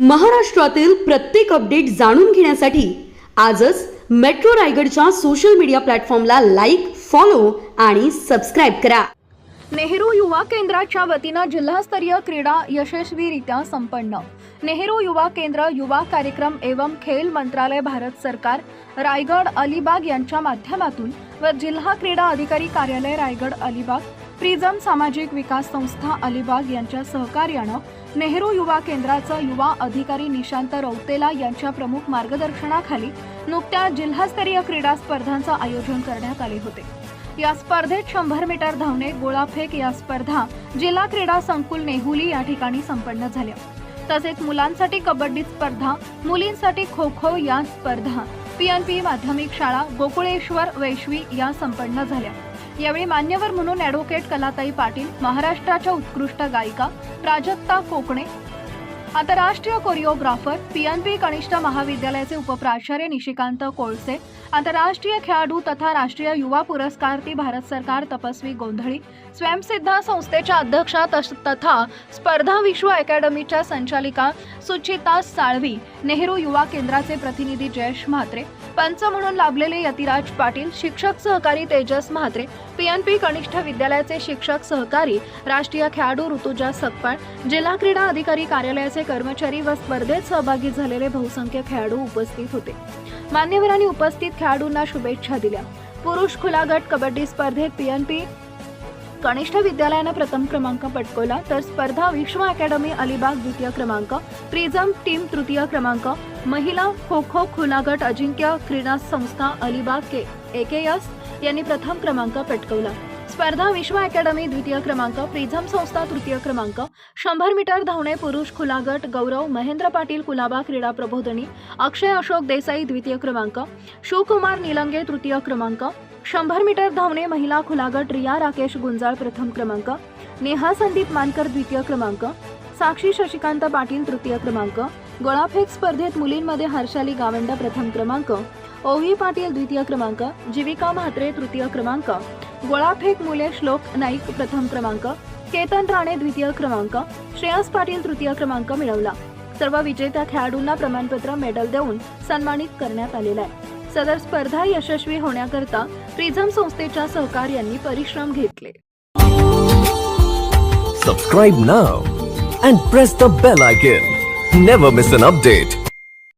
महाराष्ट्रातील प्रत्येक अपडेट जाणून घेण्यासाठी आजच मेट्रो रायगडच्या सोशल मीडिया प्लॅटफॉर्मला लाईक फॉलो आणि सबस्क्राईब करा. नेहरू युवा केंद्राच्या वतीनं जिल्हास्तरीय क्रीडा यशस्वीरित्या संपन्न. नेहरू युवा केंद्र युवा कार्यक्रम एवं खेल मंत्रालय भारत सरकार रायगड अलिबाग यांच्या माध्यमातून व जिल्हा क्रीडा अधिकारी कार्यालय रायगड अलिबाग प्रिझम सामाजिक विकास संस्था अलिबाग यांच्या सहकार्यानं नेहरू युवा केंद्राचं युवा अधिकारी निशांत रौतेला यांच्या प्रमुख मार्गदर्शनाखाली नुकत्याच जिल्हास्तरीय क्रीडा स्पर्धांचं आयोजन करण्यात आले होते. या स्पर्धेत शंभर मीटर धावणे गोळाफेक या स्पर्धा जिल्हा क्रीडा संकुल नेहुली या ठिकाणी संपन्न झाल्या. तसेच मुलांसाठी कबड्डी स्पर्धा मुलींसाठी खो खो या स्पर्धा पीएनपी माध्यमिक शाळा गोकुळेश्वर वैश्वी या संपन्न झाल्या. यावेळी मान्यवर म्हणून ॲडव्होकेट कलाताई पाटील महाराष्ट्राच्या उत्कृष्ट गायिका प्राजक्ता कोकणे आंतरराष्ट्रीय कोरिओग्राफर पीएनपी कनिष्ठ महाविद्यालयाचे उपप्राचार्य निशिकांत कोळसे आंतरराष्ट्रीय खेळाडू तथा राष्ट्रीय युवा पुरस्कार ती भारत सरकार तपस्वी गोंधळी स्वयंसिद्धा संस्थेच्या अध्यक्षा तस- तथा स्पर्धा विश्व अकॅडमीच्या संचालिका सुचिता साळवी नेहरू युवा केंद्राचे प्रतिनिधी जयेश म्हात्रे पंच म्हणून लाभलेले यतिराज पाटील शिक्षक सहकारी तेजस म्हात्रे पीएनपी कनिष्ठ विद्यालयाचे शिक्षक सहकारी राष्ट्रीय खेळाडू ऋतुजा सकपाळ जिल्हा क्रीडा अधिकारी कार्यालयाचे कर्मचारी व स्पर्धेत सहभागी झालेले बहुसंख्य खेळाडू उपस्थित होते. मान्यवरांनी उपस्थित खेळाडूंना शुभेच्छा दिल्या. पुरुष खुला गट कबड्डी स्पर्धेत पीएनपी कनिष्ठ विद्यालयानं प्रथम क्रमांक पटकवला तर स्पर्धा विश्व अकॅडमी अलिबाग द्वितीय क्रमांक प्रिझम टीम तृतीय क्रमांक महिला खो खो खुला गट अजिंक्य क्रीडा संस्था अलिबाग के एकेएस यांनी प्रथम क्रमांक पटकवला. स्पर्धा विश्व अकॅडमी द्वितीय क्रमांक प्रिझम संस्था तृतीय क्रमांक शंभर मीटर धावणे पुरुष खुला गट गौरव महेंद्र पाटील कुलाबा क्रीडा प्रबोधनी अक्षय अशोक देसाई द्वितीय क्रमांक शिवकुमार निलंगे तृतीय क्रमांक शंभर मीटर धावणे महिला खुला गट रिया राकेश गुंजाळ प्रथम क्रमांक नेहा संदीप मानकर द्वितीय क्रमांक साक्षी शशिकांत पाटील तृतीय क्रमांक गोळाफेक स्पर्धेत मुलींमध्ये हर्षाली गावंड प्रथम क्रमांक ओवी पाटील द्वितीय क्रमांक जीविका म्हात्रे तृतीय क्रमांक गोळाफेक मुले श्लोक नाईक प्रथम क्रमांक केतन राणे द्वितीय क्रमांक श्रेयस पाटील तृतीय क्रमांक मिळवला. सर्व विजेत्या खेळाडूंना प्रमाणपत्र मेडल देऊन सन्मानित करण्यात आलेला आहे. सदर स्पर्धा यशस्वी होण्याकरता प्रिझम संस्थेच्या सहकार्यांनी परिश्रम घेतले. Subscribe now and press the bell icon never miss an update